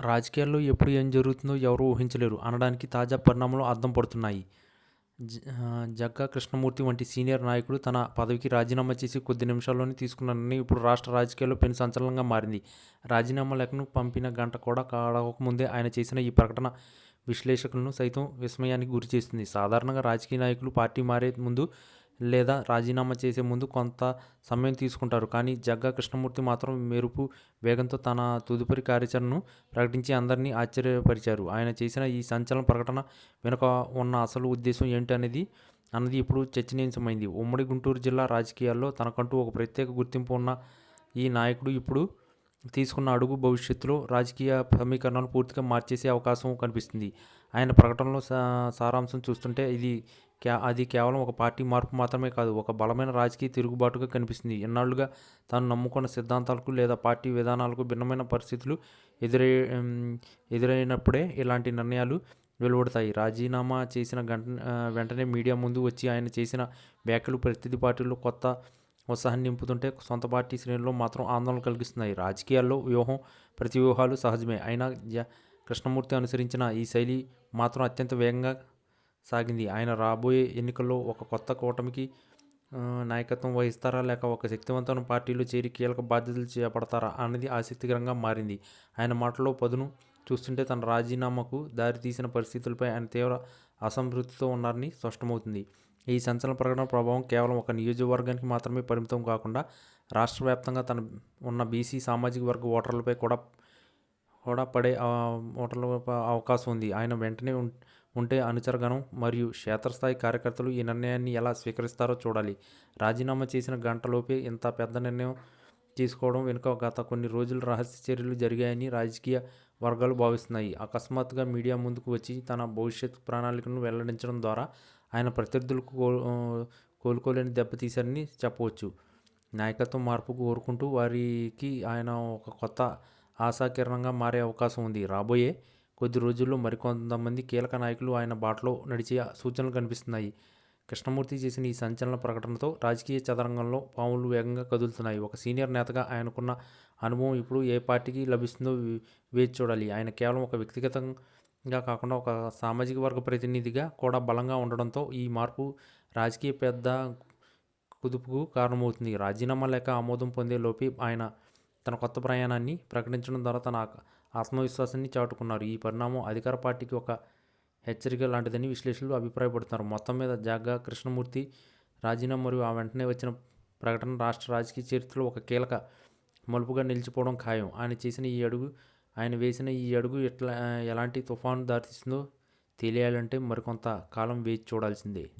రాజకీయాల్లో ఎప్పుడు ఏం జరుగుతుందో ఎవరూ ఊహించలేరు. అనడానికి తాజా పరిణామాలు అర్థం పడుతున్నాయి. జ- జగ్గా కృష్ణమూర్తి వంటి సీనియర్ నాయకుడు తన పదవికి రాజీనామా చేసి కొద్ది నిమిషాల్లోనే తీసుకున్న ఇప్పుడు రాష్ట్ర రాజకీయాల్లో పెను సంచలనంగా మారింది. రాజీనామా లేఖను పంపిన గంట కూడా కాడకముందే ఆయన చేసిన ఈ ప్రకటన విశ్లేషకులను సైతం విస్మయానికి గురిచేస్తుంది సాధారణంగా రాజకీయ నాయకులు పార్టీ మారే ముందు లేదా రాజీనామా చేసే ముందు కొంత సమయం తీసుకుంటారు. కానీ జగ్గా కృష్ణమూర్తి మాత్రం మెరుపు వేగంతో తన తదుపరి కార్యాచరణను ప్రకటించి అందరినీ ఆశ్చర్యపరిచారు. ఆయన చేసిన ఈ సంచలన ప్రకటన వెనుక ఉన్న అసలు ఉద్దేశం ఏంటి అనేది అన్నది ఇప్పుడు చర్చనీయాంశమైంది. ఉమ్మడి గుంటూరు జిల్లా రాజకీయాల్లో తనకంటూ ఒక ప్రత్యేక గుర్తింపు ఉన్న ఈ నాయకుడు ఇప్పుడు తీసుకున్న అడుగు భవిష్యత్తులో రాజకీయ సమీకరణాలు పూర్తిగా మార్చేసే అవకాశం కనిపిస్తుంది. ఆయన ప్రకటనలో సారాంశం చూస్తుంటే ఇది క్యా అది కేవలం ఒక పార్టీ మార్పు మాత్రమే కాదు ఒక బలమైన రాజకీయ తిరుగుబాటుగా కనిపిస్తుంది. ఎన్నాళ్ళుగా తాను నమ్ముకున్న సిద్ధాంతాలకు లేదా పార్టీ విధానాలకు భిన్నమైన పరిస్థితులు ఎదురై ఎదురైనప్పుడే ఇలాంటి నిర్ణయాలు వెలువడతాయి. రాజీనామా చేసిన గంట వెంటనే మీడియా ముందు వచ్చి ఆయన చేసిన వ్యాఖ్యలు ప్రతిది పార్టీలో కొత్త ఉత్సాహాన్ని నింపుతుంటే సొంత పార్టీ శ్రేణుల్లో మాత్రం ఆందోళన కలిగిస్తున్నాయి. రాజకీయాల్లో వ్యూహం ప్రతి వ్యూహాలు సహజమే. అయినా జ- కృష్ణమూర్తి అనుసరించిన ఈ శైలి మాత్రం అత్యంత వేగంగా సాగింది. ఆయన రాబోయే ఎన్నికల్లో ఒక కొత్త కూటమికి నాయకత్వం వహిస్తారా? లేక ఒక శక్తివంతమైన పార్టీలో చేరి కీలక బాధ్యతలు చేపడతారా? అన్నది ఆసక్తికరంగా మారింది. ఆయన మాటలో పదును చూస్తుంటే తన రాజీనామాకు దారితీసిన పరిస్థితులపై ఆయన తీవ్ర అసంతృప్తితో ఉన్నారని స్పష్టమవుతుంది. ఈ సంచలన ప్రకటన ప్రభావం కేవలం ఒక నియోజకవర్గానికి మాత్రమే పరిమితం కాకుండా రాష్ట్ర వ్యాప్తంగా తన ఉన్న బీసీ సామాజిక వర్గ ఓటర్లపై కూడా కూడా పడే ఓటర్ల అవకాశం ఉంది. ఆయన వెంటనే ఉంటే అనుచరగణం మరియు క్షేత్రస్థాయి కార్యకర్తలు ఈ నిర్ణయాన్ని ఎలా స్వీకరిస్తారో చూడాలి. రాజీనామా చేసిన గంటలోపే ఇంత పెద్ద నిర్ణయం తీసుకోవడం వెనుక గత కొన్ని రోజులు రహస్య చర్యలు జరిగాయని రాజకీయ వర్గాలు భావిస్తున్నాయి. అకస్మాత్తుగా మీడియా ముందుకు వచ్చి తన భవిష్యత్ ప్రణాళికను వెల్లడించడం ద్వారా ఆయన ప్రత్యర్థులకు కోలుకోలేని దెబ్బతీశారని చెప్పవచ్చు. నాయకత్వ మార్పు కోరుకుంటూ వారికి ఆయన ఒక కొత్త ఆశాకిరణంగా మారే అవకాశం ఉంది. రాబోయే కొద్ది రోజుల్లో మరికొంతమంది కీలక నాయకులు ఆయన బాటలో నడిచే సూచనలు కనిపిస్తున్నాయి. కృష్ణమూర్తి చేసిన ఈ సంచలన ప్రకటనతో రాజకీయ చదరంగంలో పాములు వేగంగా కదులుతున్నాయి. ఒక సీనియర్ నేతగా ఆయనకున్న అనుభవం ఇప్పుడు ఏ పార్టీకి లభిస్తుందో వేచి చూడాలి. ఆయన కేవలం ఒక వ్యక్తిగతంగా కాకుండా ఒక సామాజిక వర్గ ప్రతినిధిగా కూడా బలంగా ఉండడంతో ఈ మార్పు రాజకీయ పెద్ద కుదుపుకు కారణమవుతుంది. రాజీనామా లేక ఆమోదం పొందే లోపే ఆయన తన కొత్త ప్రయాణాన్ని ప్రకటించడం ద్వారా తన ఆత్మవిశ్వాసాన్ని చాటుకున్నారు. ఈ పరిణామం అధికార పార్టీకి ఒక హెచ్చరిక లాంటిదని విశ్లేషకులు అభిప్రాయపడుతున్నారు. మొత్తం మీద జాగా కృష్ణమూర్తి రాజీనామా మరియు ఆ వెంటనే వచ్చిన ప్రకటన రాష్ట్ర రాజకీయ చరిత్రలో ఒక కీలక మలుపుగా నిలిచిపోవడం ఖాయం. ఆయన చేసిన ఈ అడుగు ఆయన వేసిన ఈ అడుగు ఎట్లా ఎలాంటి తుఫాను దారితీస్తుందో తెలియాలంటే మరికొంత కాలం వేచి చూడాల్సిందే.